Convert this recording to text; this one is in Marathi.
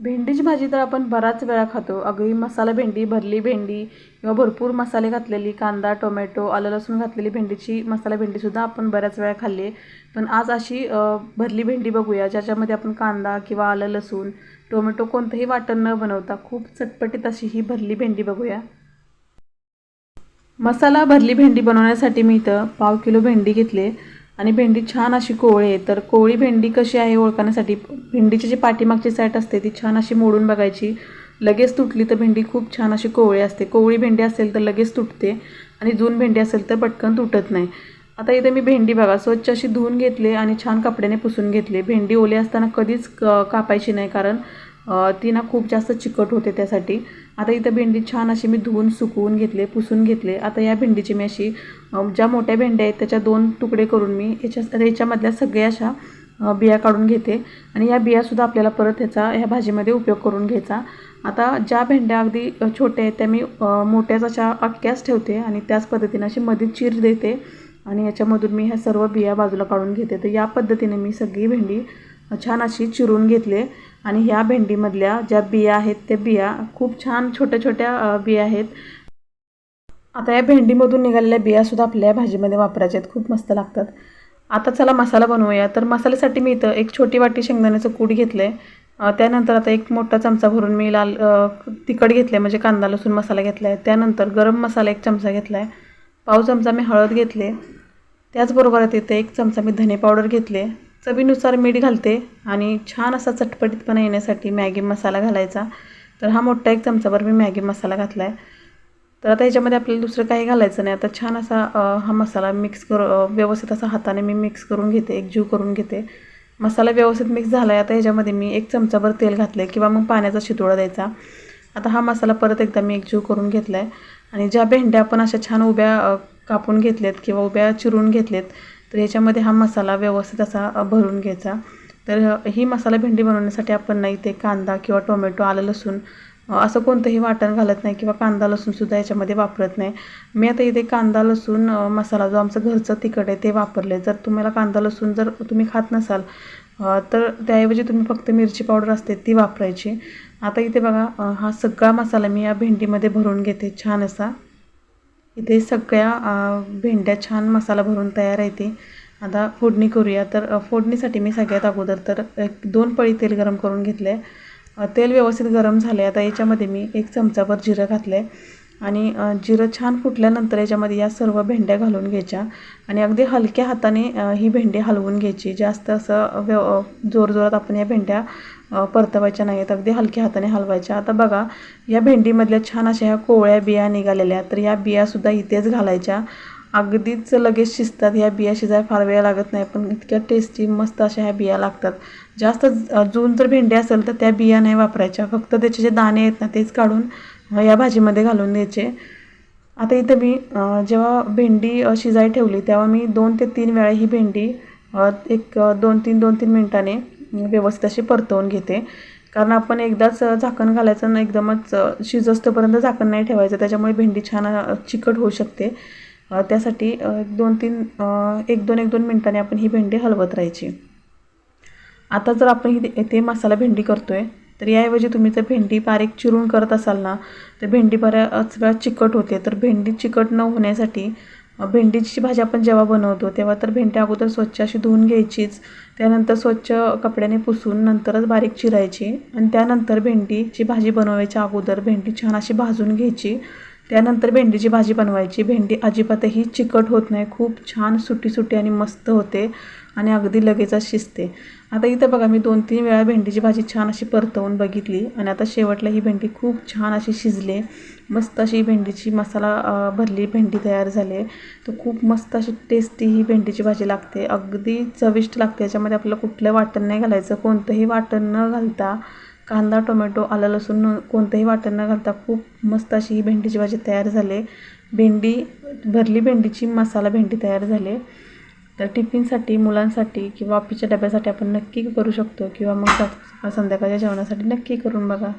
भेंडीची भाजी तर आपण बराच वेळा खातो. अगदी मसाला भेंडी भरली भेंडी किंवा भरपूर मसाले घातलेली कांदा टोमॅटो आलं लसूण घातलेली भेंडीची मसाला भेंडीसुद्धा आपण बऱ्याच वेळा खाल्ली. आहे पण आज अशी भरली भेंडी बघूया ज्याच्यामध्ये आपण कांदा किंवा आलं लसूण टोमॅटो कोणतंही वाटण न बनवता खूप चटपटीत अशी ही भरली भेंडी बघूया. मसाला भरली भेंडी बनवण्यासाठी मी इथं पाव किलो भेंडी घेतले. आणि भेंडी छान अशी कोवळी आहे. तर कोवळी भेंडी कशी आहे ओळखण्यासाठी भेंडीची जी पाठीमागची साईट असते ती छान अशी मोडून बघायची. लगेच तुटली तर भेंडी खूप छान अशी कोवळी असते. कोवळी भेंडी असेल तर लगेच तुटते आणि जून भेंडी असेल तर पटकन तुटत नाही. आता इथे मी भेंडी बघा स्वच्छ अशी धुवून घेतली आणि छान कपड्याने पुसून घेतली. भेंडी ओली असताना कधीच कापायची नाही कारण ती ना खूप जास्त चिकट होते त्यासाठी. आता इथं भेंडी छान अशी मी धुवून सुकवून घेतले पुसून घेतले. आता या भेंडीची मी अशी ज्या मोठ्या भेंड्या आहेत त्याच्या दोन तुकडे करून मी याच्या याच्यामधल्या सगळ्या अशा बिया काढून घेते. आणि या बियासुद्धा आपल्याला परत ह्याचा ह्या भाजीमध्ये उपयोग करून घ्यायचा. आता ज्या भेंड्या अगदी छोट्या आहेत त्या मी मोठ्याच अशा अटक्याच ठेवते आणि त्याच पद्धतीने अशी मध्ये चीर देते. आणि याच्यामधून मी ह्या सर्व बिया बाजूला काढून घेते. तर या पद्धतीने मी सगळी भेंडी छान अशी चिरून घेतले. आणि ह्या भेंडीमधल्या ज्या बिया आहेत त्या बिया खूप छान छोट्या छोट्या बिया आहेत. आता या भेंडीमधून निघालेल्या बियासुद्धा आपल्या भाजीमध्ये वापरायच्या आहेत. खूप मस्त लागतात. आता चला मसाला बनवूया. तर मसाल्यासाठी मी इथं एक छोटी वाटी शेंगदाण्याचं कूट घेतलं आहे त्यानंतर आता एक मोठा चमचा भरून मी लाल तिखट घेतलं आहे म्हणजे कांदा लसूण मसाला घेतला आहे त्यानंतर गरम मसाला एक चमचा घेतला आहे पाव चमचा मी हळद घेतले. त्याचबरोबर तिथे एक चमचा मी धने पावडर घेतले. चवीनुसार मीठ घालते आणि छान असा चटपटीतपणा येण्यासाठी मॅगी मसाला घालायचा. तर हा मोठा एक चमचाभर मी मॅगी मसाला घातला आहे तर आता ह्याच्यामध्ये आपल्याला दुसरं काही घालायचं नाही. आता छान असा हा मसाला मिक्स करू व्यवस्थित असा हाताने मी मिक्स करून घेते एकजीव करून घेते. मसाला व्यवस्थित मिक्स झाला आहे आता ह्याच्यामध्ये मी एक चमचाभर तेल घातलं आहे किंवा मग पाण्याचा शितोळा द्यायचा. आता हा मसाला परत एकदा मी एकजीव करून घेतला आहे आणि ज्या भेंड्या आपण अशा छान उभ्या कापून घेतल्यात किंवा उभ्या चिरून घेतल्यात तर याच्यामध्ये हा मसाला व्यवस्थित असा भरून घ्यायचा. तर ही मसाला भेंडी बनवण्यासाठी आपण नाही ते कांदा किंवा टोमॅटो आलं लसूण असं कोणतंही वाटण घालत नाही किंवा कांदा लसूणसुद्धा याच्यामध्ये वापरत नाही. मी आता इथे कांदा लसूण मसाला जो आमचं घरचं तिखट आहे ते वापरले जर तुम्हाला कांदा लसूण जर तुम्ही खात नसाल तर त्याऐवजी तुम्ही फक्त मिरची पावडर असते ती वापरायची. आता इथे बघा हा सगळा मसाला मी या भेंडीमध्ये भरून घेते छान असा. इथे सगळ्या भेंड्या छान मसाला भरून तयार आहे ते. आता फोडणी करूया. तर फोडणीसाठी मी सगळ्यात अगोदर तर एक दोन पळी तेल गरम करून घेतलं आहे तेल व्यवस्थित गरम झालं आहे आता याच्यामध्ये मी एक चमचाभर जिरं घातलं आहे आणि जिरं छान फुटल्यानंतर याच्यामध्ये या सर्व भेंड्या घालून घ्यायच्या. आणि अगदी हलक्या हाताने ही भेंडी हलवून घ्यायची. जास्त असं व्यव जोरजोरात आपण या भेंड्या परतवायच्या परतवायच्या नाहीत. अगदी हलक्या हाताने हलवायच्या. आता बघा या भेंडीमधल्या छान अशा ह्या कोवळ्या बिया निघालेल्या तर या बियासुद्धा इथेच घालायच्या. अगदीच लगेच शिजतात. ह्या बिया शिजायला फार वेळ लागत नाही पण इतक्या टेस्टी मस्त अशा ह्या बिया लागतात. जास्त जून जर भेंडी असेल तर त्या बिया नाही वापरायच्या. फक्त त्याचे जे दाणे आहेत ना तेच काढून या भाजीमध्ये घालून द्यायचे. आता इथं मी जेव्हा भेंडी अ, शिजाय ठेवली तेव्हा मी दोन ते तीन वेळा ही भेंडी एक दोन तीन दोन तीन मिनटाने व्यवस्थित अशी परतवून घेते. कारण आपण एकदाच झाकण घालायचं आणि एकदमच अ, शिजस्तोपर्यंत झाकण नाही ठेवायचं त्याच्यामुळे भेंडी छान चिकट होऊ शकते. त्यासाठी एक दोन तीन एक दोन एक दोन मिनटाने आपण ही भेंडी हलवत राहायची. आता जर आपण ही ते मसाला भेंडी करतो आहे तर याऐवजी तुम्ही जर भेंडी बारीक चिरून करत असाल ना तर भेंडी बऱ्याच वेळा चिकट होते. तर भेंडी चिकट न होण्यासाठी भेंडीची भाजी आपण जेव्हा बनवतो तेव्हा तर भेंडी अगोदर स्वच्छ अशी धुवून घ्यायचीच. त्यानंतर स्वच्छ कपड्याने पुसून नंतरच बारीक चिरायची आणि त्यानंतर भेंडीची भाजी बनवायच्या अगोदर भेंडी छान अशी भाजून घ्यायची. त्यानंतर भेंडीची भाजी बनवायची. भेंडी अजिबातही चिकट होत नाही. खूप छान सुटी सुटी आणि मस्त होते. आणि अगदी लगेचच शिजते. आता इथं बघा मी दोन तीन वेळा भेंडीची भाजी छान अशी परतवून बघितली आणि आता शेवटला ही भेंडी खूप छान अशी शिजले. मस्त अशी भेंडीची मसाला भरली भेंडी तयार झाली. तर खूप मस्त अशी टेस्टी ही भेंडीची भाजी लागते. अगदी चविष्ट लागते. याच्यामध्ये आपल्याला कुठलं वाटण नाही घालायचं. कोणतंही वाटण न घालता कांदा टोमॅटो आलं लसूण कोणतंही वाटण न घालता खूप मस्त अशी ही भेंडीची भाजी तयार झाली. भेंडी भरली भेंडीची मसाला भेंडी तयार झाली. तर टिफिनसाठी मुलांसाठी किंवा ऑफिसच्या डब्यासाठी आपण नक्की करू शकतो किंवा मग संध्याकाळच्या जेवणासाठी नक्की करून बघा.